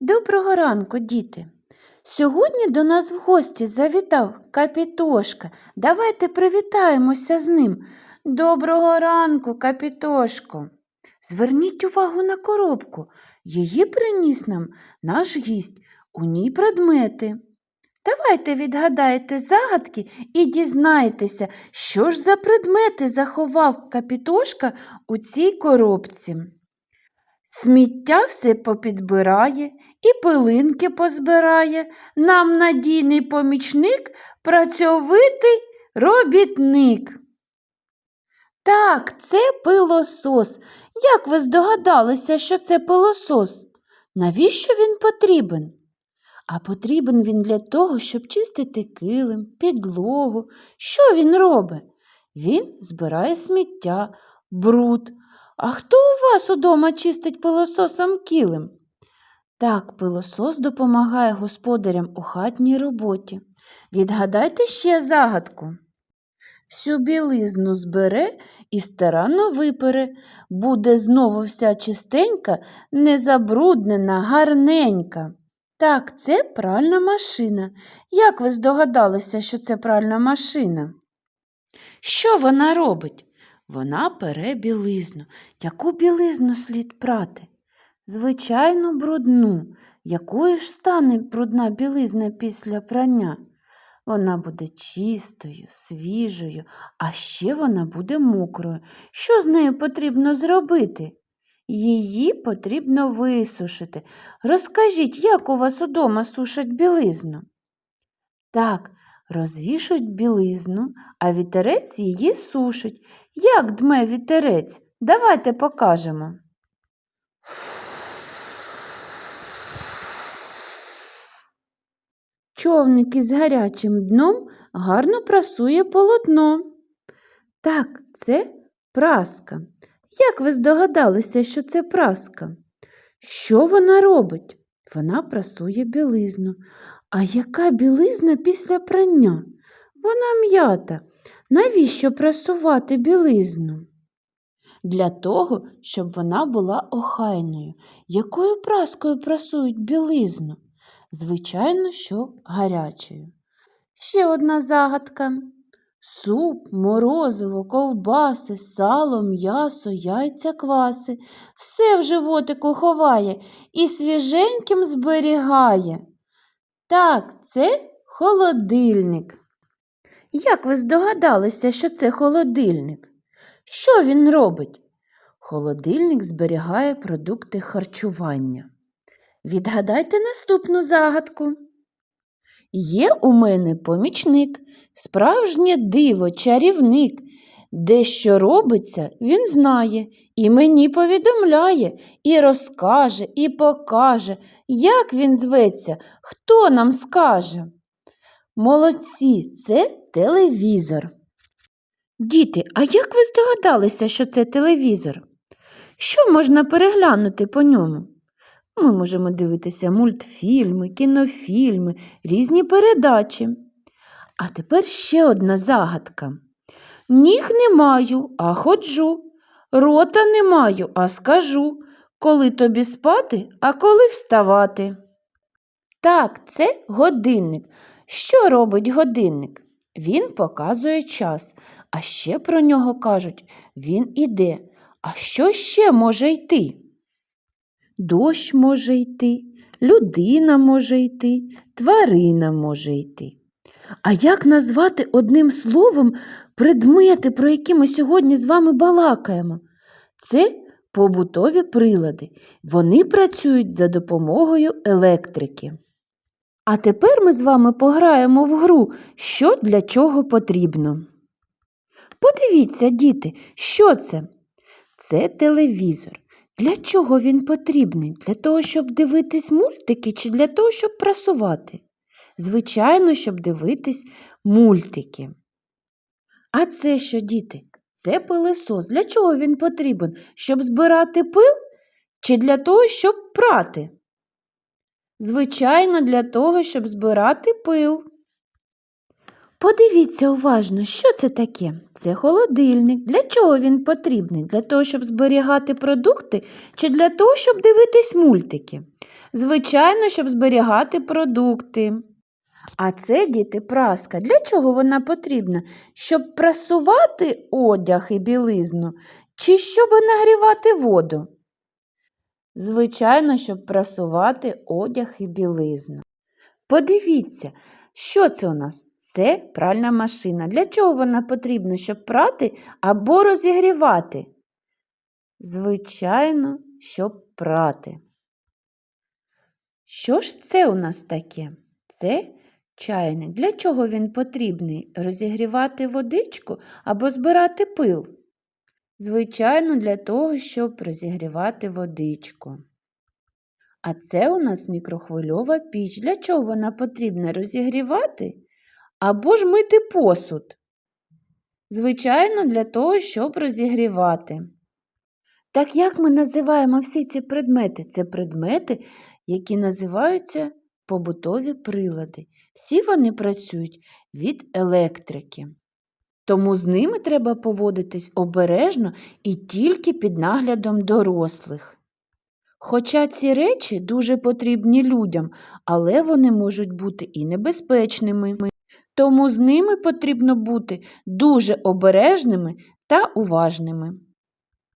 Доброго ранку, діти. Сьогодні до нас в гості завітав Капітошка. Давайте привітаємося з ним. Доброго ранку, Капітошко. Зверніть увагу на коробку. Її приніс нам наш гість. У ній предмети. Давайте відгадаєте загадки і дізнаєтеся, що ж за предмети заховав Капітошка у цій коробці. Сміття все попідбирає і пилинки позбирає. Нам надійний помічник, працьовитий робітник. Так, це пилосос. Як ви здогадалися, що це пилосос? Навіщо він потрібен? А потрібен він для того, щоб чистити килим, підлогу. Що він робить? Він збирає сміття, бруд. А хто у вас удома чистить пилососом килим? Так, пилосос допомагає господарям у хатній роботі. Відгадайте ще загадку. Всю білизну збере і старанно випере, буде знову вся чистенька, незабруднена, гарненька. Так, це пральна машина. Як ви здогадалися, що це пральна машина? Що вона робить? Вона пере білизну. Яку білизну слід прати? Звичайно, брудну. Якою ж стане брудна білизна після прання? Вона буде чистою, свіжою, а ще вона буде мокрою. Що з нею потрібно зробити? Її потрібно висушити. Розкажіть, як у вас удома сушать білизну? Так, розвішують білизну, а вітерець її сушить. Як дме вітерець? Давайте покажемо. Човник із гарячим дном гарно прасує полотно. Так, це праска. Як ви здогадалися, що це праска? Що вона робить? Вона прасує білизну. А яка білизна після прання? Вона м'ята. Навіщо прасувати білизну? Для того, щоб вона була охайною. Якою праскою прасують білизну? Звичайно, що гарячою. Ще одна загадка. Суп, морозиво, ковбаси, сало, м'ясо, яйця, кваси. Все в животику ховає і свіженьким зберігає. Так, це холодильник. Як ви здогадалися, що це холодильник? Що він робить? Холодильник зберігає продукти харчування. Відгадайте наступну загадку. Є у мене помічник, справжнє диво, чарівник. Де що робиться, він знає, і мені повідомляє, і розкаже, і покаже, як він зветься, хто нам скаже. Молодці, це телевізор. Діти, а як ви здогадалися, що це телевізор? Що можна переглянути по ньому? Ми можемо дивитися мультфільми, кінофільми, різні передачі. А тепер ще одна загадка. Ніг не маю, а ходжу. Рота не маю, а скажу. Коли тобі спати, а коли вставати. Так, це годинник. Що робить годинник? Він показує час, а ще про нього кажуть він іде. А що ще може йти? Дощ може йти, людина може йти, тварина може йти. А як назвати одним словом предмети, про які ми сьогодні з вами балакаємо? Це побутові прилади. Вони працюють за допомогою електрики. А тепер ми з вами пограємо в гру, що для чого потрібно. Подивіться, діти, що це? Це телевізор. Для чого він потрібний? Для того, щоб дивитись мультики чи для того, щоб прасувати? Звичайно, щоб дивитись мультики. А це що, діти? Це пилисос. Для чого він потрібен? Щоб збирати пил чи для того, щоб прати? Звичайно, для того, щоб збирати пил. Подивіться уважно, що це таке? Це холодильник. Для чого він потрібний? Для того, щоб зберігати продукти чи для того, щоб дивитись мультики? Звичайно, щоб зберігати продукти. А це, діти, праска. Для чого вона потрібна? Щоб прасувати одяг і білизну, чи щоб нагрівати воду? Звичайно, щоб прасувати одяг і білизну. Подивіться, що це у нас? Це пральна машина. Для чого вона потрібна? Щоб прати або розігрівати? Звичайно, щоб прати. Що ж це у нас таке? Це чайник. Для чого він потрібний? Розігрівати водичку або збирати пил? Звичайно, для того, щоб розігрівати водичку. А це у нас мікрохвильова піч. Для чого вона потрібна? Розігрівати або ж мити посуд? Звичайно, для того, щоб розігрівати. Так як ми називаємо всі ці предмети? Це предмети, які називаються побутові прилади. Всі вони працюють від електрики. Тому з ними треба поводитись обережно і тільки під наглядом дорослих. Хоча ці речі дуже потрібні людям, але вони можуть бути і небезпечними. Тому з ними потрібно бути дуже обережними та уважними.